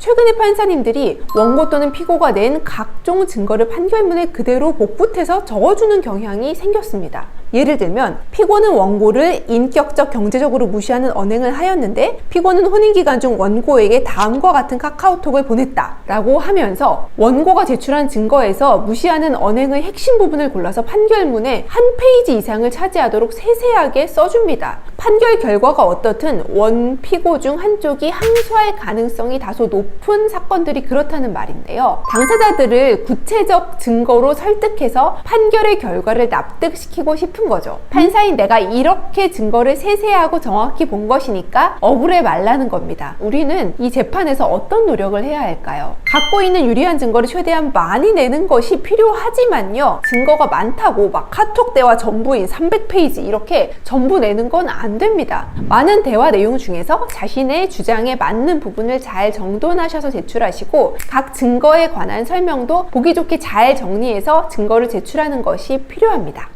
최근에 판사님들이 원고 또는 피고가 낸 각종 증거를 판결문에 그대로 복붙해서 적어주는 경향이 생겼습니다. 예를 들면 피고는 원고를 인격적 경제적으로 무시하는 언행을 하였는데 피고는 혼인 기간 중 원고에게 다음과 같은 카카오톡을 보냈다라고 하면서 원고가 제출한 증거에서 무시하는 언행의 핵심 부분을 골라서 판결문에 한 페이지 이상을 차지하도록 세세하게 써줍니다. 판결 결과가 어떻든 원 피고 중 한쪽이 항소할 가능성이 다소 높은 사건들이 그렇다는 말인데요. 당사자들을 구체적 증거로 설득해서 판결의 결과를 납득시키고 싶은 거죠. 판사인 내가 이렇게 증거를 세세하고 정확히 본 것이니까 억울해 말라는 겁니다. 우리는 이 재판에서 어떤 노력을 해야 할까요? 갖고 있는 유리한 증거를 최대한 많이 내는 것이 필요하지만요. 증거가 많다고 막 카톡 대화 전부인 300페이지 이렇게 전부 내는 건 안 됩니다. 많은 대화 내용 중에서 자신의 주장에 맞는 부분을 잘 정돈하셔서 제출하시고 각 증거에 관한 설명도 보기 좋게 잘 정리해서 증거를 제출하는 것이 필요합니다.